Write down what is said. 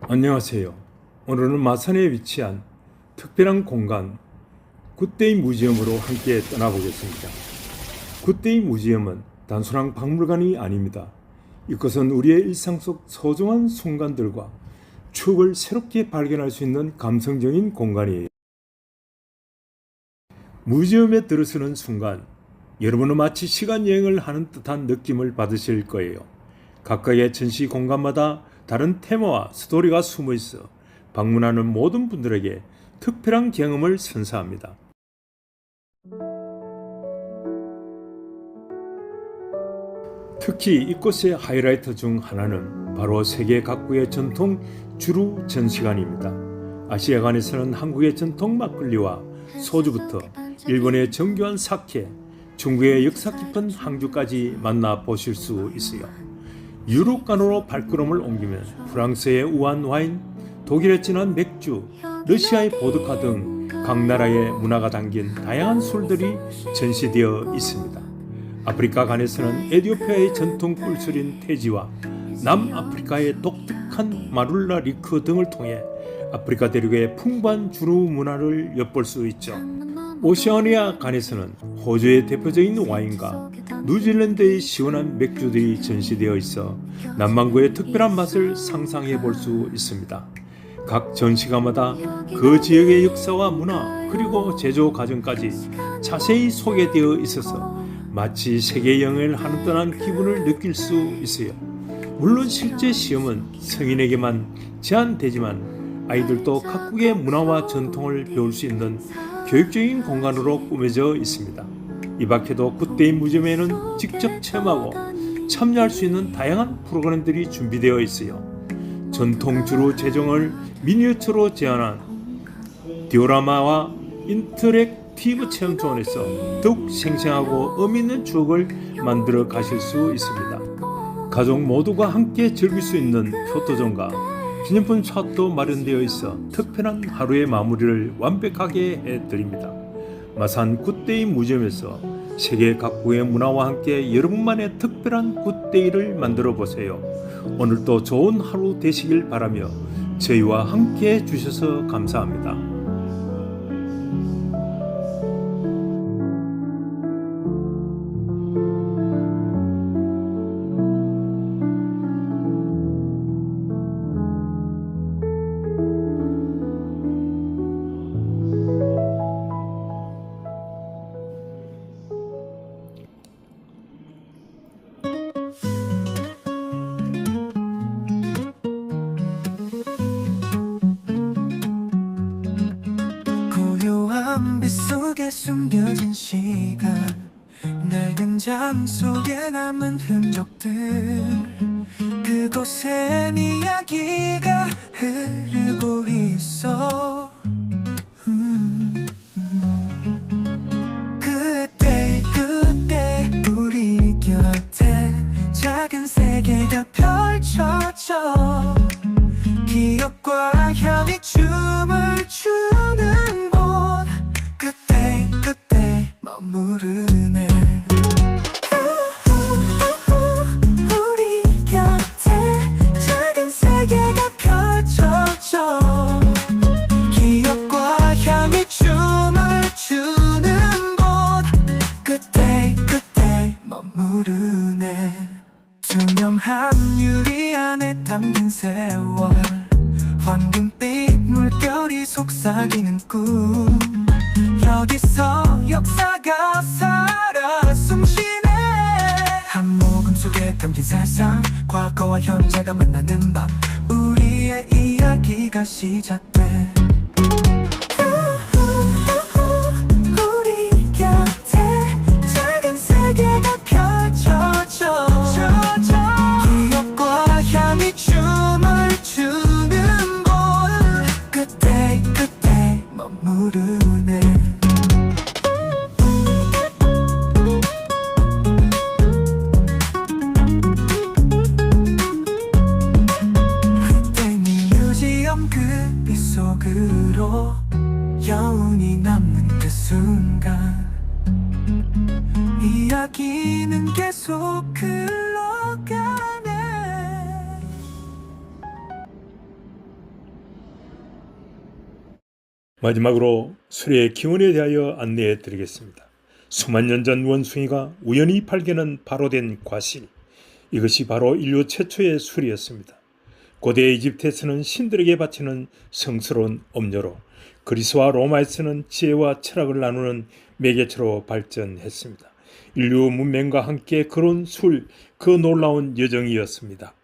안녕하세요. 오늘은 마산에 위치한 특별한 공간 굿데이 무지엄으로 함께 떠나보겠습니다. 굿데이 무지엄은 단순한 박물관이 아닙니다. 이것은 우리의 일상 속 소중한 순간들과 추억을 새롭게 발견할 수 있는 감성적인 공간이에요. 무지엄에 들어서는 순간 여러분은 마치 시간 여행을 하는 듯한 느낌을 받으실 거예요. 각각의 전시 공간마다 다른 테마와 스토리가 숨어 있어 방문하는 모든 분들에게 특별한 경험을 선사합니다. 특히 이곳의 하이라이트 중 하나는 바로 세계 각국의 전통 주루 전시관입니다. 아시아관에서는 한국의 전통 막걸리와 소주부터 일본의 정교한 사케, 중국의 역사 깊은 항주까지 만나 보실 수 있어요. 유럽간으로 발걸음을 옮기면 프랑스의 우한 와인, 독일의 진한 맥주, 러시아의 보드카 등 각 나라의 문화가 담긴 다양한 술들이 전시되어 있습니다. 아프리카 간에서는 에티오피아의 전통 꿀술인 테지와 남아프리카의 독특한 마룰라 리크 등을 통해 아프리카 대륙의 풍부한 주루 문화를 엿볼 수 있죠. 오시아니아 간에서는 호주의 대표적인 와인과 뉴질랜드의 시원한 맥주들이 전시되어 있어 남반구의 특별한 맛을 상상해 볼 수 있습니다. 각 전시관마다 그 지역의 역사와 문화 그리고 제조 과정까지 자세히 소개되어 있어서 마치 세계 여행을 하는 듯한 기분을 느낄 수 있어요. 물론 실제 시험은 성인에게만 제한되지만 아이들도 각국의 문화와 전통을 배울 수 있는 교육적인 공간으로 꾸며져 있습니다. 이 밖에도 굿데이 무지엄에는 직접 체험하고 참여할 수 있는 다양한 프로그램들이 준비되어 있어요. 전통 주로 재정을 미니어처로 제안한 디오라마와 인터랙티브 체험 초원에서 더욱 생생하고 의미 있는 추억을 만들어 가실 수 있습니다. 가족 모두가 함께 즐길 수 있는 포토존과 기념품 샷도 마련되어 있어 특별한 하루의 마무리를 완벽하게 해드립니다. 마산 굿데이 무지엄에서 세계 각국의 문화와 함께 여러분만의 특별한 굿데이를 만들어 보세요. 오늘도 좋은 하루 되시길 바라며 저희와 함께 해주셔서 감사합니다. 숨겨진 시간 낡은 장 속에 남은 흔적들 그곳엔 이야기가 흐르고 있어 음. 그때 그때 우리 곁에 작은 세계가 펼쳐져 기억과 향이 춤을 추는 머무르네. 우리 곁에 작은 세계가 펼쳐져. 기억과 향이 춤을 추는 곳. 그때 그때 머무르네. 투명한 유리 안에 담긴 세월. 황금빛 물결이 속삭이는 꿈. 여기서 역사가 살아 숨쉬네. 한 모금 속에 담긴 세상 과거와 현재가 만나는 밤 우리의 이야기가 시작 이야기는 계속 흘러가네 마지막으로 술의 기원에 대하여 안내해 드리겠습니다. 수만 년 전 원숭이가 우연히 발견한 바로된 과실. 이것이 바로 인류 최초의 술이었습니다. 고대 이집트에서는 신들에게 바치는 성스러운 음료로 그리스와 로마에서는 지혜와 철학을 나누는 매개체로 발전했습니다. 인류 문명과 함께 그런 술, 그 놀라운 여정이었습니다.